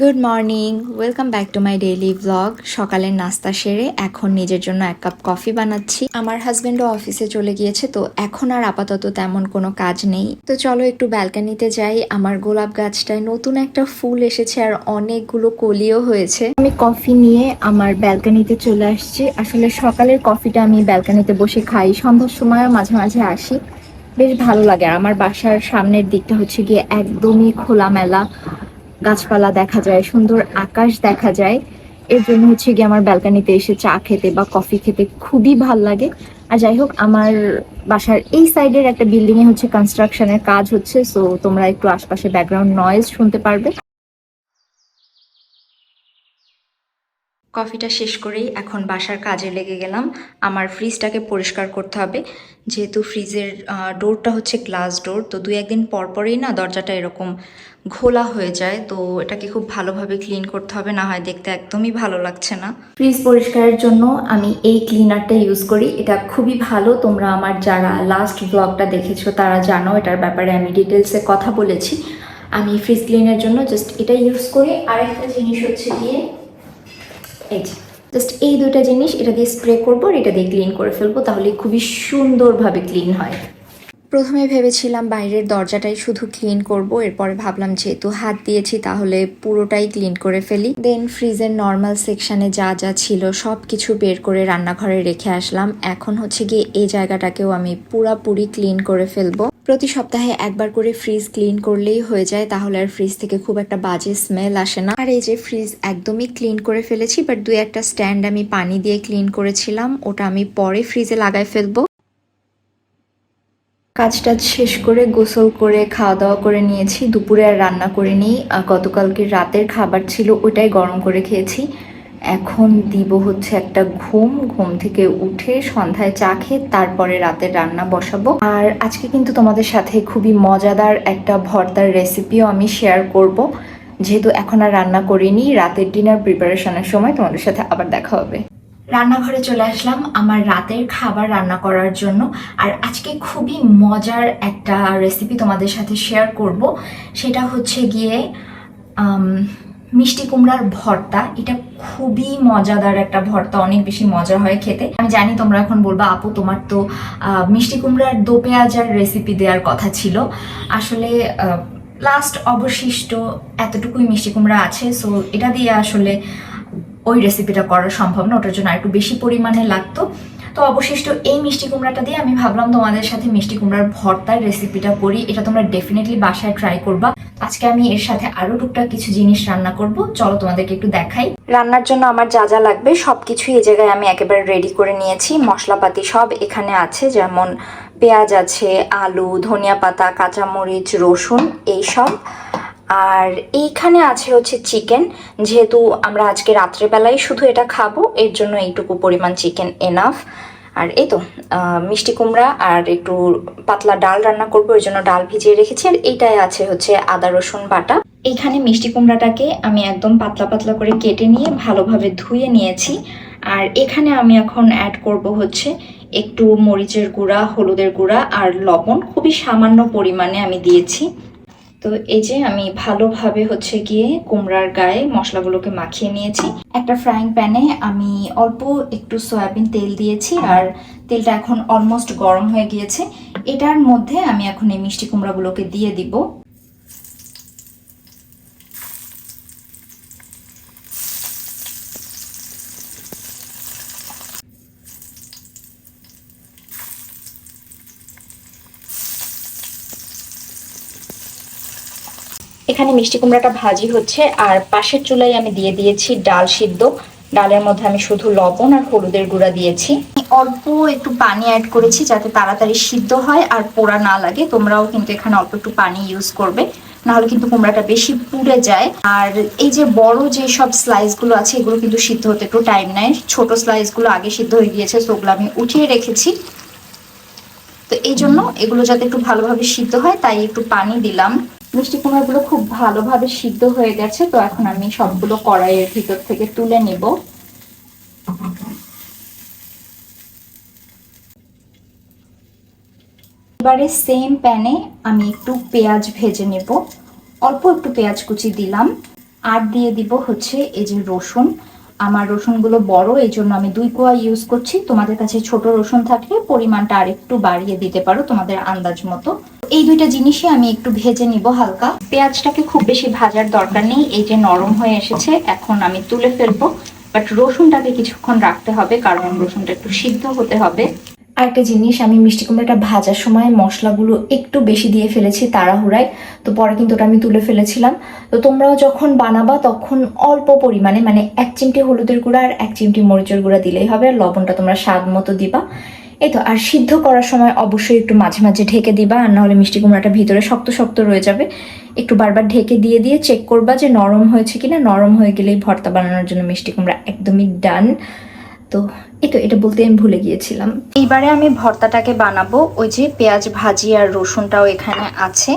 Good morning welcome back to my daily blog সকালের নাস্তা সেরে এখন নিজের জন্য এক কাপ কফি বানাচ্ছি। আমার হাজবেন্ডও অফিসে চলে গিয়েছে, তো এখন আর আপাতত তেমন কোনো কাজ নেই। তো চলো একটু ব্যালকানিতে যাই। আমার গোলাপ গাছটায় নতুন একটা ফুল এসেছে আর অনেকগুলো কলিও হয়েছে। আমি কফি নিয়ে আমার ব্যালকানিতে চলে আসছি। আসলে সকালের কফিটা আমি ব্যালকানিতে বসে খাই। সন্ধ্যার সময়ও মাঝে মাঝে আসি। বেশ ভালো লাগে। আর আমার বাসার সামনের দিকটা হচ্ছে গিয়ে একদমই খোলামেলা। গাছপালা দেখা যায়, সুন্দর আকাশ দেখা যায়। এর জন্য হচ্ছে গিয়ে আমার ব্যালকানিতে এসে চা খেতে বা কফি খেতে খুবই ভালো লাগে। আর যাই হোক, আমার বাসার এই সাইডের একটা বিল্ডিং এ হচ্ছে কনস্ট্রাকশনের কাজ হচ্ছে সো তোমরা একটু আশপাশে ব্যাকগ্রাউন্ড নয়েজ শুনতে পারবে। কফিটা শেষ করেই এখন বাসার কাজে লেগে গেলাম। আমার ফ্রিজটাকে পরিষ্কার করতে হবে। যেহেতু ফ্রিজের ডোরটা হচ্ছে গ্লাস ডোর, তো দু একদিন পর পরেই না দরজাটা এরকম ঘোলা হয়ে যায়। তো এটাকে খুব ভালোভাবে ক্লিন করতে হবে, না হয় দেখতে একদমই ভালো লাগছে না। ফ্রিজ পরিষ্কারের জন্য আমি এই ক্লিনারটা ইউজ করি। এটা খুবই ভালো। তোমরা আমার যারা লাস্ট ব্লগটা দেখেছ, তারা জানো এটার ব্যাপারে আমি ডিটেলসে কথা বলেছি। আমি ফ্রিজ ক্লিনের জন্য জাস্ট এটা ইউজ করি। আরেকটা জিনিস হচ্ছে গিয়ে এই যে জাস্ট এই দুটা জিনিস, এটা দিয়ে স্প্রে করব আর এটা দিয়ে ক্লিন করে ফেলব, তাহলে খুবই সুন্দরভাবে ক্লিন হয়। প্রথমে ভেবেছিলাম বাইরের দরজাটাই শুধু ক্লিন করব, এরপরে ভাবলাম যেহেতু হাত দিয়েছি, তাহলে পুরোটাই ক্লিন করে ফেলি। দেন ফ্রিজের নর্মাল সেকশানে যা যা ছিল সব কিছু বের করে রান্নাঘরে রেখে আসলাম। এখন হচ্ছে গিয়ে এই জায়গাটাকেও আমি পুরাপুরি ক্লিন করে ফেলব। প্রতি সপ্তাহে একবার করে ফ্রিজ ক্লিন করলেই হয়ে যায়, তাহলে আর ফ্রিজ থেকে খুব একটা বাজে স্মেল আসে না। আর এই যে ফ্রিজ একদমই ক্লিন করে ফেলেছি বাট দুই একটা স্ট্যান্ড আমি পানি দিয়ে ক্লিন করেছিলাম, ওটা আমি পরে ফ্রিজে লাগাই ফেলব। কাজ টাজ শেষ করে গোসল করে খাওয়া দাওয়া করে নিয়েছি, দুপুরে আর রান্না করে নিই গতকালকে রাতের খাবার ছিল ওটাই গরম করে খেয়েছি। এখন দিব হচ্ছে একটা ঘুম ঘুম থেকে উঠে সন্ধ্যায় চা খেয়ে তারপরে রাতের রান্না বসাবো। আর আজকে কিন্তু তোমাদের সাথে খুবই মজাদার একটা ভর্তার রেসিপিও আমি শেয়ার করব। যেহেতু এখন আর রান্না করিনি, রাতের ডিনার প্রিপারেশনের সময় তোমাদের সাথে আবার দেখা হবে। রান্নাঘরে চলে আসলাম আমার রাতের খাবার রান্না করার জন্য। আর আজকে খুবই মজার একটা রেসিপি তোমাদের সাথে শেয়ার করব। সেটা হচ্ছে গিয়ে মিষ্টি কুমড়ার ভর্তা, এটা খুবই মজাদার একটা ভর্তা, অনেক বেশি মজা হয় খেতে। আমি জানি তোমরা এখন বলবা, আপু, তোমার তো মিষ্টি কুমড়ার দো পেঁয়াজার রেসিপি দেওয়ার কথা ছিল। আসলে লাস্ট অবশিষ্ট এতটুকুই মিষ্টি কুমড়া আছে সো এটা দিয়ে আসলে ওই রেসিপিটা করা সম্ভব না, ওটার জন্য আর একটু বেশি পরিমাণে লাগতো। তো অবশিষ্ট এই মিষ্টি কুমড়াটা দিয়ে আমি ভাবলাম তোমাদের সাথে মিষ্টি কুমড়ার ভর্তার রেসিপিটা করি। এটা তোমরা ডেফিনেটলি বাসায় ট্রাই করবা। আজকে আমি এর সাথে আরও টুকটাক কিছু জিনিস রান্না করব। চলো তোমাদেরকে একটু দেখাই। রান্নার জন্য আমার যা যা লাগবে সবকিছুই এই জায়গায় আমি একেবারে রেডি করে নিয়েছি। মশলাপাতি সব এখানে আছে, যেমন পেঁয়াজ আছে, আলু, ধনিয়া পাতা, কাঁচামরিচ, রসুন এইসব আর এইখানে আছে হচ্ছে চিকেন। যেহেতু আমরা আজকে রাত্রেবেলায় শুধু এটা খাব, এর জন্য এইটুকু পরিমাণ চিকেন এনাফ আর এই তো মিষ্টি কুমড়া আর একটু পাতলা ডাল রান্না করব, এর জন্য ডাল ভিজিয়ে রেখেছি। আর এইটাই আছে হচ্ছে আদা রসুন বাটা। এইখানে মিষ্টি কুমড়াটাকে আমি একদম পাতলা পাতলা করে কেটে নিয়ে ভালোভাবে ধুয়ে নিয়েছি। আর এখানে আমি এখন অ্যাড করব হচ্ছে একটু মরিচের গুঁড়া, হলুদের গুঁড়া আর লবণ। খুবই সামান্য পরিমাণে আমি দিয়েছি। তো এই যে আমি ভালোভাবে হচ্ছে গিয়ে কুমড়ার গায়ে মশলাগুলোকে মাখিয়ে নিয়েছি। একটা ফ্রাইং প্যানে আমি অল্প একটু সয়াবিন তেল দিয়েছি আর তেলটা এখন অলমোস্ট গরম হয়ে গিয়েছে। এটার মধ্যে আমি এখন এই মিষ্টি কুমড়াগুলোকে দিয়ে দিব। এখানে মিষ্টি কুমড়াটা ভাজি হচ্ছে, আর পাশের চুলায় আমি দিয়ে দিয়েছি ডাল সিদ্ধ। ডালের মধ্যে আমি শুধু লবণ আর হলুদের গুঁড়া দিয়েছি। অল্প একটু পানি অ্যাড করেছি যাতে তাড়াতাড়ি সিদ্ধ হয় আর পোড়া না লাগে। তোমরাও কিন্তু এখানে অল্প একটু পানি ইউজ করবে। নাহলে কিন্তু কুমড়াটা বেশি পুড়ে যায়। আর এই যে বড় যে সব স্লাইসগুলো আছে, এগুলো কিন্তু সিদ্ধ হতে একটু টাইম নেয়। ছোট স্লাইসগুলো আগে সিদ্ধ হয়ে গিয়েছে তো ওগুলো আমি উঠিয়ে রেখেছি। তো এই জন্য এগুলো যাতে একটু ভালোভাবে সিদ্ধ হয়, তাই একটু পানি দিলাম। মিষ্টি কুমড়াগুলো খুব ভালোভাবে সিদ্ধ হয়ে গেছে, তো এখন আমি সবগুলো কড়াইয়ের ভিতর থেকে তুলে নিব। এবারে সেম প্যানে আমি একটু পেঁয়াজ ভেজে নেব। অল্প একটু পেঁয়াজ কুচি দিলাম। আর দিয়ে দিব হচ্ছে এই যে রসুন। আমার রসুনগুলো বড়, এই জন্য আমি দুই কোয়া ইউজ করছি। তোমাদের কাছে ছোট রসুন থাকলে পরিমাণটা আর একটু বাড়িয়ে দিতে পারো তোমাদের আন্দাজ মতো। এই দুইটা জিনিসই আমি একটু ভেজে নিব হালকা। পেঁয়াজটাকে খুব বেশি ভাজার দরকার নেই এই যে নরম হয়ে এসেছে এখন আমি তুলে ফেলব। বাট রসুনটাকে কিছুক্ষণ রাখতে হবে কারণ রসুনটা একটু সিদ্ধ হতে হবে। আরেকটা জিনিস আমি মিষ্টি কুমড়াটা ভাজার সময় মশলাগুলো একটু বেশি দিয়ে ফেলেছি তাড়াহুড়ায় তো পরে কিন্তু ওটা আমি তুলে ফেলেছিলাম। তো তোমরাও যখন বানাবা তখন অল্প পরিমাণে মানে এক চিমটি হলুদের গুঁড়া আর এক চিমটি মরিচের গুঁড়া দিলেই হবে আর লবণটা তোমরা স্বাদ মতো দিবা। এই তো, আর সিদ্ধ করার সময় অবশ্যই একটু মাঝে মাঝে ঢেকে দিবা, আর নাহলে মিষ্টি কুমড়াটা ভিতরে শক্ত শক্ত রয়ে যাবে। একটু বারবার ঢেকে দিয়ে দিয়ে চেক করবা যে নরম হয়েছে কিনা। নরম হয়ে গেলেই ভর্তা বানানোর জন্য মিষ্টি কুমড়া একদমই ডান তো, এই তো, এটা বলতে আমি ভুলে গিয়েছিলাম। এইবারে আমি ভর্তাটাকে বানাবো, ওই যে পেঁয়াজ ভাজি আর রসুনটাও এখানে আছে।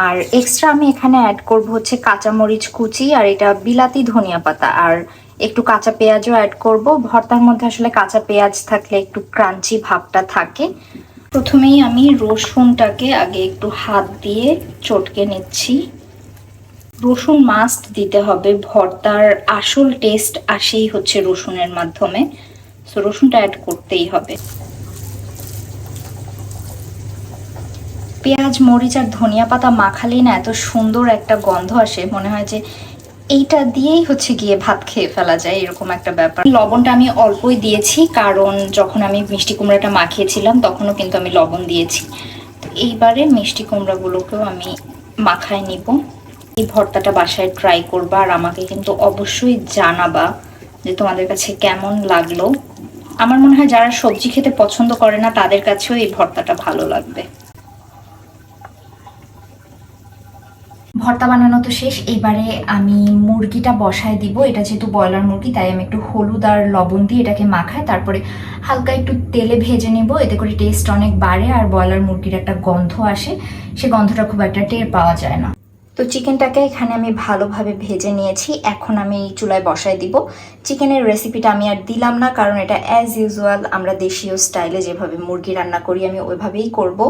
আর এক্সট্রা আমি এখানে অ্যাড করব হচ্ছে কাঁচামরিচ কুচি, আর এটা বিলাতি ধনিয়া পাতা। আর একটু কাঁচা পেঁয়াজও অ্যাড করব। ভর্তার মধ্যে আসলে কাঁচা পেঁয়াজ থাকলে একটু ক্রাঞ্চি ভাবটা থাকে। প্রথমেই আমি রসুনটাকে আগে একটু হাত দিয়ে চটকে নিচ্ছি। রসুন মাস্ট দিতে হবে। ভর্তার আসল টেস্ট আসেই হচ্ছে রসুনের মাধ্যমে। সো রসুনটা অ্যাড করতেই হবে। পেঁয়াজ, মরিচ আর ধনিয়া পাতা মাখালেই না এত সুন্দর একটা গন্ধ আসে। মনে হয় যে এইটা দিয়েই হচ্ছে গিয়ে ভাত খেয়ে ফেলা যায়, এরকম একটা ব্যাপার। লবণটা আমি অল্পই দিয়েছি, কারণ যখন আমি মিষ্টি কুমড়াটা মাখিয়েছিলাম, তখনও কিন্তু আমি লবণ দিয়েছি। তো এইবারে মিষ্টি কুমড়াগুলোকেও আমি মাখায় নিব। এই ভর্তাটা বাসায় ট্রাই করবা আর আমাকে কিন্তু অবশ্যই জানাবা যে তোমাদের কাছে কেমন লাগল। আমার মনে হয় যারা সবজি খেতে পছন্দ করে না, তাদের কাছেও এই ভর্তাটা ভালো লাগবে। ভর্তা বানানো তো শেষ। এবারে আমি মুরগিটা বসায় দিব। এটা যেহেতু ব্রয়লার মুরগি, তাই আমি একটু হলুদ আর লবণ দিয়ে এটাকে মাখাই। তারপরে হালকা একটু তেলে ভেজে নেব। এতে করে টেস্ট অনেক বাড়ে আর ব্রয়লার মুরগির একটা গন্ধ আসে। সে গন্ধটা খুব একটা টের পাওয়া যায় না। তো চিকেনটাকে এখানে আমি ভালোভাবে ভেজে নিয়েছি। এখন আমি চুলায় বসায় দিব। চিকেনের রেসিপিটা আমি আর দিলাম না, কারণ এটা অ্যাজ ইউজুয়াল আমরা দেশীয় স্টাইলে যেভাবে মুরগি রান্না করি, আমি ওইভাবেই করব।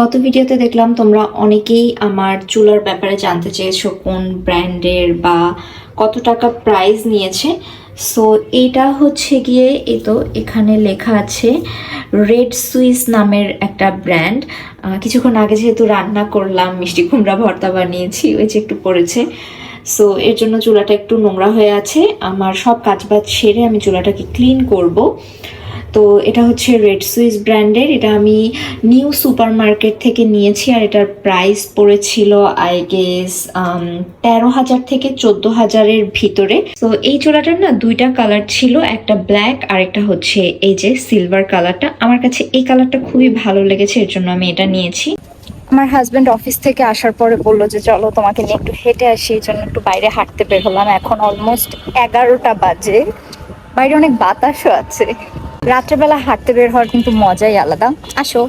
গত ভিডিওতে দেখলাম তোমরা অনেকেই আমার চুলার ব্যাপারে জানতে চেয়েছো, কোন ব্র্যান্ডের বা কত টাকা প্রাইস নিয়েছে। সো এটা হচ্ছে গিয়ে এ তো এখানে লেখা আছে রেড সুইস নামের একটা ব্র্যান্ড কিছুক্ষণ আগে যেহেতু রান্না করলাম, মিষ্টি কুমড়া ভর্তা বানিয়েছি, ওই যে একটু পড়েছে সো এর জন্য চুলাটা একটু নোংরা হয়ে আছে। আমার সব কাজবাজ সেরে আমি চুলাটাকে ক্লিন করব। তো এটা হচ্ছে রেড সুইস ব্র্যান্ডের এটা আমি নিউ সুপার মার্কেট থেকে নিয়েছি আর এটার প্রাইস পড়েছিল আই গেস তেরো হাজার থেকে চোদ্দ হাজারের ভিতরে। তো এই চোলাটার না দুইটা কালার ছিল, একটা ব্ল্যাক আর একটা হচ্ছে এই যে সিলভার কালারটা আমার কাছে এই কালারটা খুবই ভালো লেগেছে, এর জন্য আমি এটা নিয়েছি। আমার হাজব্যান্ড অফিস থেকে আসার পরে বলল যে, চলো তোমাকে নিয়ে একটু হেঁটে আসি, এই জন্য একটু বাইরে হাঁটতে বের হলাম। এখন অলমোস্ট এগারোটা বাজে। বাইরে অনেক বাতাসও আছে। রাত্রেবেলা হাঁটতে বের হওয়ার কিন্তু মজাই আলাদা। আসো।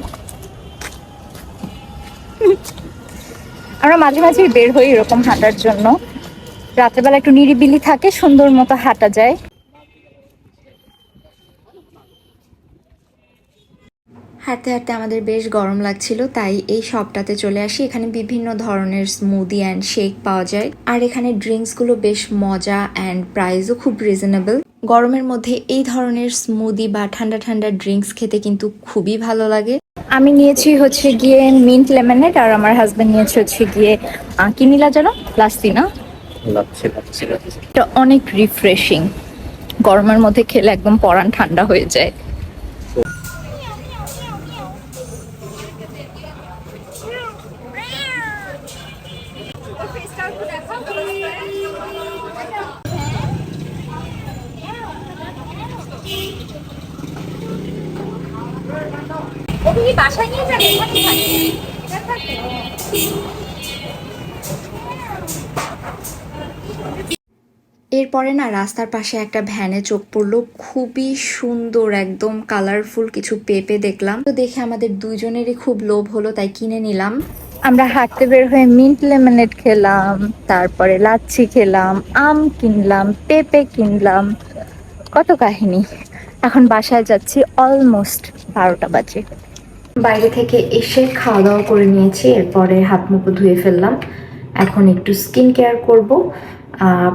আমরা মাঝে মাঝে বের হই এরকম হাঁটার জন্য। রাত্রেবেলা একটু নিরিবিলি থাকে, সুন্দর মতো হাঁটা যায়। হাঁটতে হাঁটতে আমাদের বেশ গরম লাগছিল, তাই এই শপটাতে চলে আসি। এখানে বিভিন্ন ধরনের স্মুদি অ্যান্ড শেক পাওয়া যায়। আর এখানে ড্রিঙ্কসগুলো বেশ মজা অ্যান্ড প্রাইসও খুব রিজনেবল গরমের মধ্যে এই ধরনের স্মুদি বা ঠান্ডা ঠান্ডা ড্রিঙ্কস খেতে কিন্তু খুবই ভালো লাগে। আমি নিয়েছি হচ্ছে গিয়ে মিন্ট লেমনেড আর আমার হাজব্যান্ড নিয়েছে হচ্ছে গিয়ে কি নিলা যেন লাস্টি না? লাগছে লাগছে লাগছে এটা অনেক রিফ্রেশিং গরমের মধ্যে খেলে একদম পরান ঠান্ডা হয়ে যায়। এরপরে না রাস্তার পাশে একটা ভ্যানে চোখ পড়ল, খুবই সুন্দর, একদম কালারফুল কিছু পেঁপে দেখলাম। তো দেখে আমাদের দুজনেরই খুব লোভ হলো, তাই কিনে নিলাম। আমরা হাঁটতে বের হয়ে মিন্ট লেমনেড খেলাম, তারপরে লাচ্ছি খেলাম, আম কিনলাম, পেঁপে কিনলাম। কত কাহিনী। এখন বাসায় যাচ্ছি অলমোস্ট বারোটা বাজে। বাইরে থেকে এসে খাওয়া দাওয়া করে নিয়েছি, এরপরে হাত মুখ ধুয়ে ফেললাম। এখন একটু স্কিন কেয়ার করব।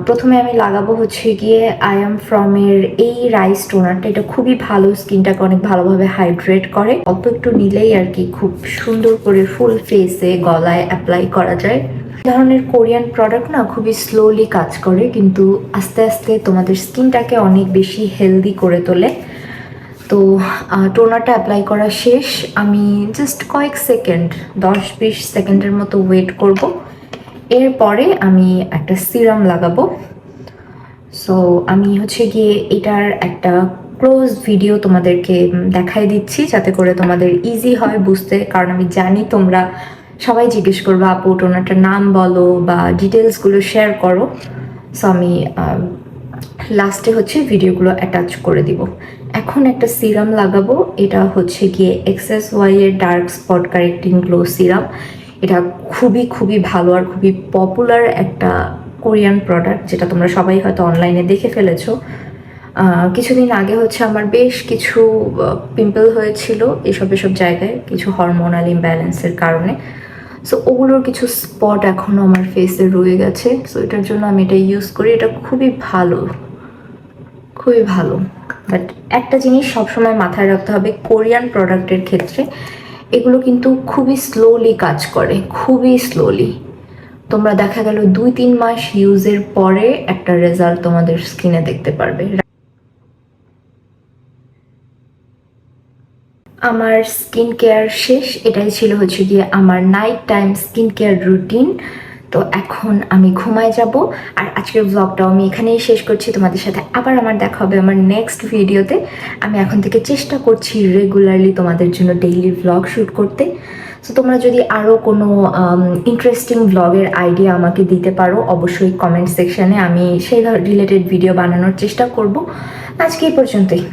প্রথমে আমি লাগাবো হচ্ছে গিয়ে আই এম ফ্রমের এই রাইস টোনারটা। এটা খুবই ভালো, স্কিনটাকে অনেক ভালোভাবে হাইড্রেট করে। অল্প একটু নিলেই আর কি খুব সুন্দর করে ফুল ফেসে, গলায় অ্যাপ্লাই করা যায়। ধরনের কোরিয়ান প্রোডাক্ট না খুবই স্লোলি কাজ করে, কিন্তু আস্তে আস্তে তোমাদের স্কিনটাকে অনেক বেশি হেলদি করে তোলে। তো টোনারটা অ্যাপ্লাই করা শেষ। আমি জাস্ট কয়েক সেকেন্ড দশ বিশ সেকেন্ডের মতো ওয়েট করব। এরপরে আমি একটা সিরাম লাগাবো। সো আমি হচ্ছে গিয়ে এটার একটা ক্লোজ ভিডিও তোমাদেরকে দেখাই দিচ্ছি যাতে করে তোমাদের ইজি হয় বুঝতে। কারণ আমি জানি তোমরা সবাই জিজ্ঞেস করবে, আপু টোনারটার নাম বলো বা ডিটেলসগুলো শেয়ার করো। সো আমি লাস্টে হচ্ছে ভিডিওগুলো অ্যাটাচ করে দিব। এখন একটা সিরাম লাগাবো। এটা হচ্ছে গিয়ে এক্সএস ওয়াই এর dark spot correcting glow serum. এটা খুবই খুবই ভালো আর খুবই পপুলার একটা কোরিয়ান প্রোডাক্ট, যেটা তোমরা সবাই হয়তো অনলাইনে দেখে ফেলেছো। কিছুদিন আগে হচ্ছে আমার বেশ কিছু পিম্পল হয়েছিল এসব এসব জায়গায়, কিছু হরমোনাল ইমব্যালেন্সের কারণে। সো ওগুলোর কিছু স্পট এখনও আমার ফেসে রয়ে গেছে। সো এটার জন্য আমি এটা ইউজ করি। এটা খুবই ভালো খুবই ভালো। বাট একটা জিনিস সবসময় মাথায় রাখতে হবে কোরিয়ান প্রোডাক্টের ক্ষেত্রে এগুলো কিন্তু খুবই স্লোলি কাজ করে, খুবই স্লোলি তোমরা দেখা গেল দুই, তিন মাস ইউজের পরে একটা রেজাল্ট তোমাদের স্কিনে দেখতে পারবে। আমার স্কিন কেয়ার শেষ, এটাই ছিল হচ্ছে গিয়ে আমার night time skin care routine তো এখন আমি ঘুমায় যাব। আর আজকের ব্লগটাও আমি এখানেই শেষ করছি। তোমাদের সাথে আবার আমার দেখা হবে আমার নেক্সট ভিডিওতে আমি এখন থেকে চেষ্টা করছি রেগুলারলি তোমাদের জন্য ডেইলি ব্লগ শ্যুট করতে। সো তোমরা যদি আরও কোনো ইন্টারেস্টিং ব্লগের আইডিয়া আমাকে দিতে পারো, অবশ্যই কমেন্ট সেকশানে আমি সেই রিলেটেড ভিডিও বানানোর চেষ্টা করব। আজকে এই পর্যন্তই।